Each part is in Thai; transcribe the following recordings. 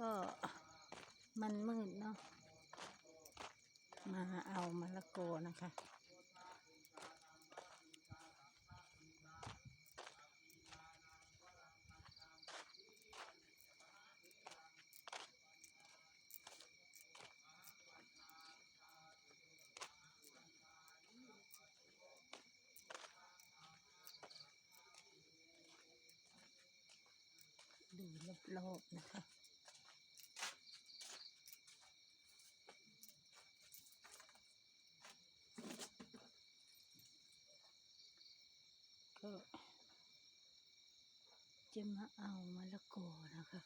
ก็มันมืดเนาะ มาเอามะละโกนะคะ ดูรอบๆนะคะ ก็ จะมาเอามะละกอนะคะ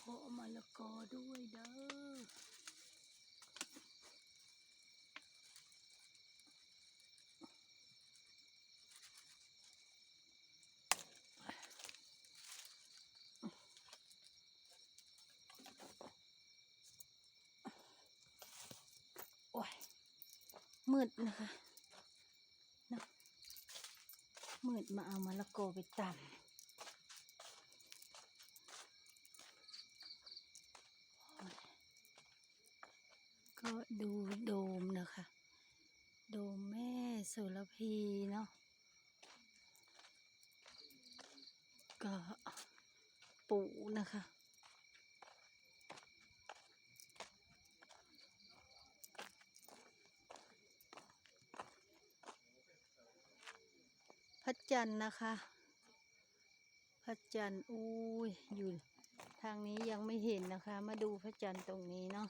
ขอมะละกอด้วยเด้อ โอ้ย มืดนะคะนะมืดมาเอามะละกอไปตำก็ดูโดมนะคะ โดมแม่สุรพีเนาะก็ปูนะคะ จันทร์นะคะ พระจันทร์อุ้ยอยู่ทางนี้ยังไม่เห็นนะคะ มาดูพระจันทร์ตรงนี้เนาะ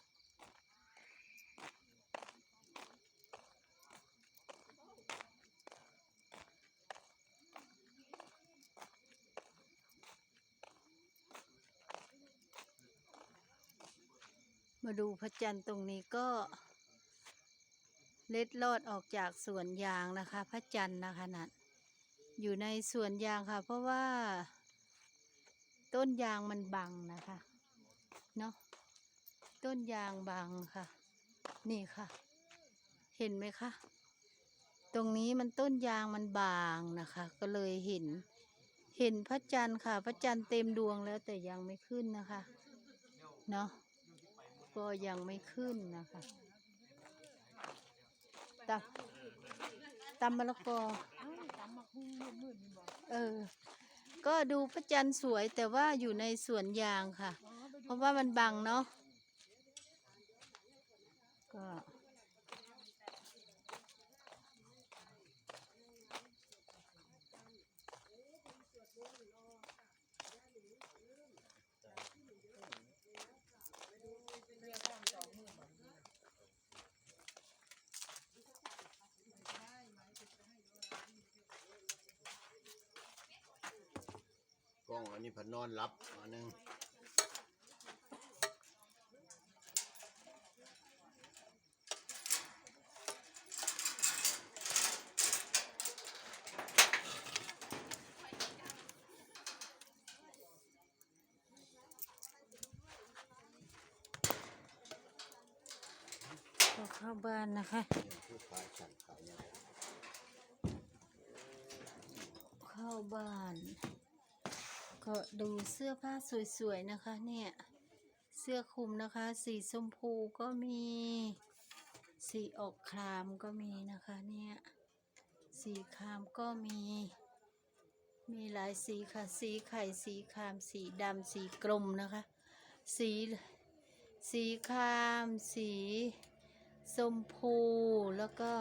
มาดูพระจันทร์ตรงนี้ก็เล็ดลอดออกจากสวนยางนะคะ พระจันทร์นะคะนั่น อยู่ในสวนยางค่ะ เพราะว่า ต้นยางมันบังนะคะเนาะต้นยางบังค่ะ นี่ค่ะ เห็นไหมคะตรงนี้มันต้นยางมันบางนะคะ ก็เลยเห็น เห็นพระจันทร์ค่ะ พระจันทร์เต็มดวงแล้วแต่ยังไม่ขึ้นนะคะเนาะก็ยังไม่ขึ้นนะคะตำตำมะละกอ เออ ก็ดูพระจันทร์สวยแต่ว่าอยู่ในสวนยางค่ะ เพราะว่ามันบังเนาะก็ อง อันนี้ผันนอนรับอันหนึงก็เข้าบ้านนะคะนี่คือขายฉันขายยังไงเข้าบ้านก็ดูเสื้อผ้าสวยๆนะคะ เนี่ย เสื้อคลุมนะคะ สีชมพูก็มี สีออกครามก็มีนะคะเนี่ย สีครามก็มี มีหลายสีค่ะ สีไข่สีคราม สีดำสีกลมนะคะ สีสีคราม สีชมพูแล้วก็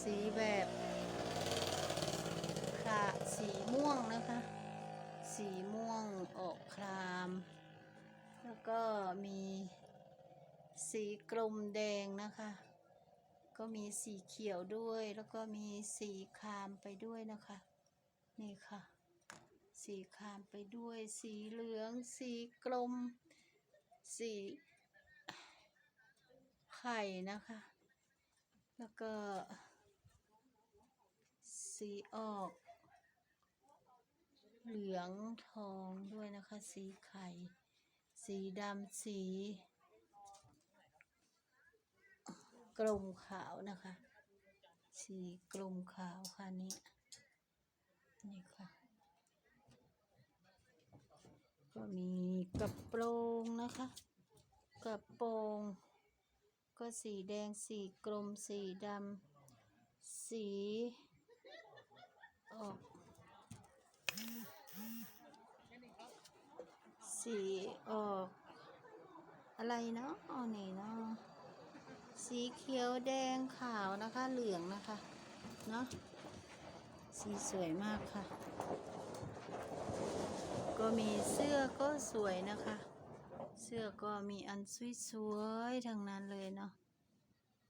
สีแบบค่ะสีม่วงนะคะ สีม่วงออกคราม แล้ว ก็มีสีกลมแดงนะคะ ก็มีสีเขียวด้วย แล้วก็มีสีครามไปด้วยนะคะ นี่ค่ะ สีครามไปด้วย สีเหลือง สีกลม สีไข่นะคะ แล้วก็ สีออก เหลืองทองด้วยนะคะ สีไข่ สีดำสีกลมขาวนะคะ สีกลมขาวค่ะนี่นี่ค่ะ ก็มีกระโปรงนะคะ กระโปรงก็สีแดงสีกลมสีดำสีออก สีออกอะไรเนาะอ๋อนี่เนาะสีเขียวแดงขาวนะคะเหลืองนะคะ เนาะสีสวยมากค่ะ ก็มีเสื้อก็สวยนะคะ เสื้อก็มีอันสวยๆทั้งนั้นเลยเนาะ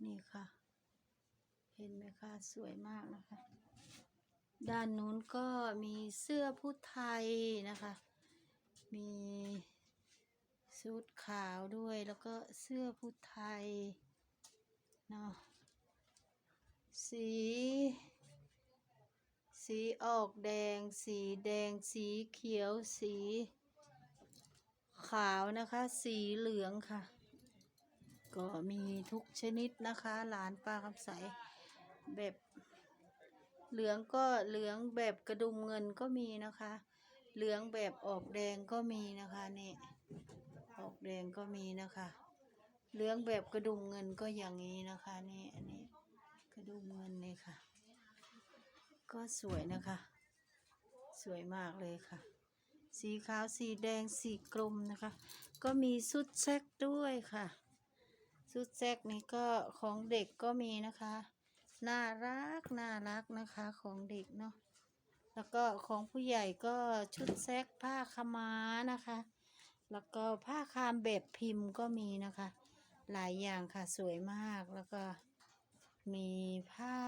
นี่ค่ะ เห็นไหมคะสวยมากนะคะ ด้านนู้นก็มีเสื้อผู้ไทยนะคะ มีชุดขาวด้วยแล้วก็เสื้อผู้ไทยเนาะสี สีออกแดง สีแดง สีเขียว สี ขาวนะคะ สีเหลืองค่ะ ก็มีทุกชนิดนะคะ หลานป้าคำใสแบบเหลืองก็เหลืองแบบกระดุมเงินก็มีนะคะ เหลืองแบบออกแดงก็มีนะคะนี่ออกแดงก็มีนะคะ เหลืองแบบกระดุมเงินก็อย่างนี้นะคะนี่อันนี้กระดุมเงินนี่ค่ะ ก็สวยนะคะ สวยมากเลยค่ะ สีขาวสีแดงสีกลมนะคะ ก็มีชุดแซกด้วยค่ะชุดแซกนี่ก็ของเด็กก็มีนะคะ น่ารักน่ารักนะคะของเด็กเนาะ แล้วก็ของผู้ใหญ่ก็ชุดแซกผ้าขม้านะคะ แล้วก็ผ้าคามแบบพิมพ์ก็มีนะคะ หลายอย่างค่ะสวยมากแล้วก็มีผ้า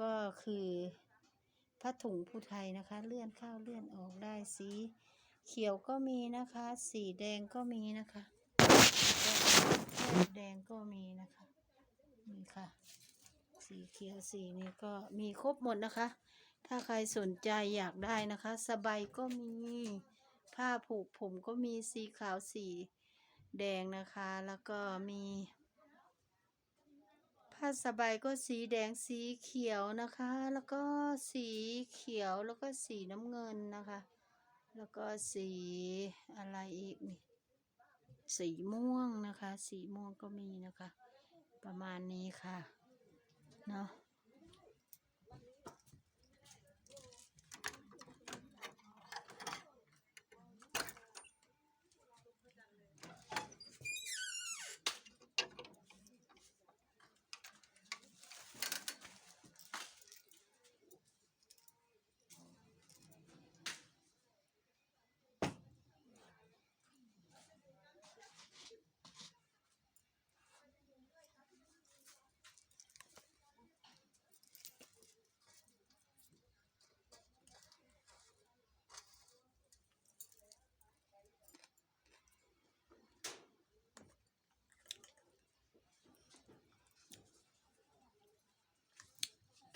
ก็คือผ้าถุงผู้ไทยนะคะ เลื่อนเข้าเลื่อนออกได้สีเขียวก็มีนะคะ สีแดงก็มีนะคะแดงก็มีนะคะนี่ค่ะ สีเขียวสีนี้ก็มีครบหมดนะคะ ถ้าใครสนใจอยากได้นะคะ สบายก็มี ผ้าผูกผมก็มีสีขาวสีแดงนะคะ แล้วก็มี ผ้าสบายก็สีแดงสีเขียวนะคะ แล้วก็สีเขียวแล้วก็สีน้ำเงินนะคะ แล้วก็สีอะไรอีกนี่สีม่วงนะคะ สีม่วงก็มีนะคะ ประมาณนี้ค่ะ เนาะ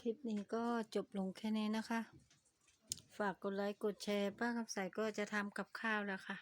ลิปนี้ก็จบลงแค่นี้นะคะ ฝากกดไลค์กดแชร์ป้าคำใสก็จะทำกับข้าวแล้วค่ะ